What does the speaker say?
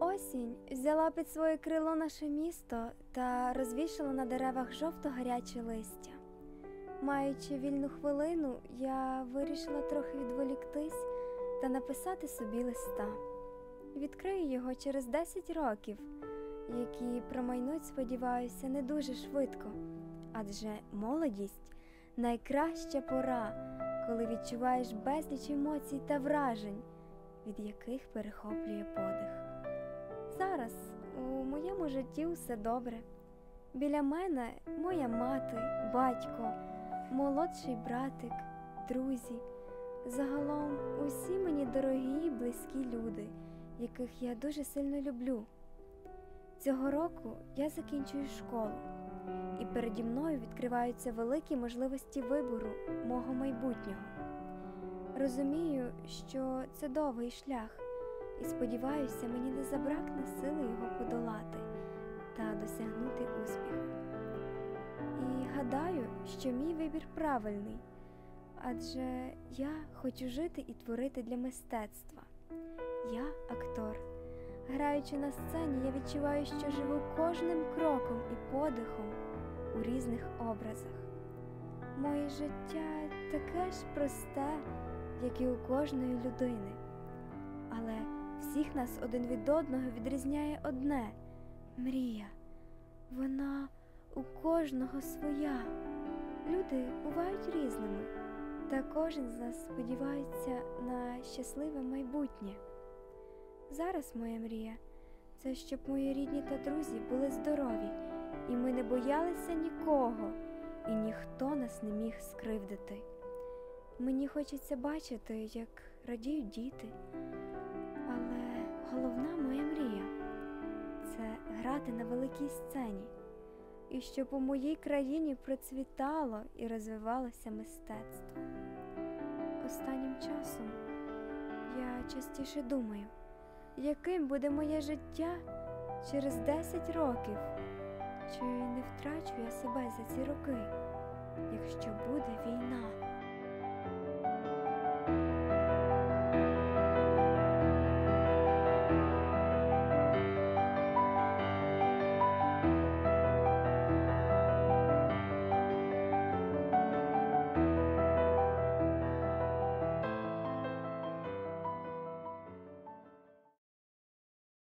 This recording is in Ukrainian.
Осінь взяла під своє крило наше місто та розвішала на деревах жовто-гаряче листя. Маючи вільну хвилину, я вирішила трохи відволіктись та написати собі листа. Відкрию його через 10 років, які промайнуть, сподіваюся, не дуже швидко, адже молодість найкраща пора, коли відчуваєш безліч емоцій та вражень, від яких перехоплює подих. Зараз у моєму житті все добре. Біля мене моя мати, батько, молодший братик, друзі. Загалом усі мені дорогі й близькі люди, яких я дуже сильно люблю. Цього року я закінчую школу, і переді мною відкриваються великі можливості вибору мого майбутнього. Розумію, що це довгий шлях, і сподіваюся, мені не забракне сили його подолати та досягнути успіху. І гадаю, що мій вибір правильний, адже я хочу жити і творити для мистецтва. Я актор. Граючи на сцені, я відчуваю, що живу кожним кроком і подихом у різних образах. Моє життя таке ж просте, як і у кожної людини. Але всіх нас один від одного відрізняє одне мрія. Вона у кожного своя. Люди бувають різними, та кожен з нас сподівається на щасливе майбутнє. Зараз моя мрія це щоб мої рідні та друзі були здорові, і ми не боялися нікого, і ніхто нас не міг скривдити. Мені хочеться бачити, як радіють діти, головна моя мрія це грати на великій сцені, і щоб у моїй країні процвітало і розвивалося мистецтво. Останнім часом я частіше думаю, яким буде моє життя через 10 років, чи не втрачу я себе за ці роки, якщо буде війна.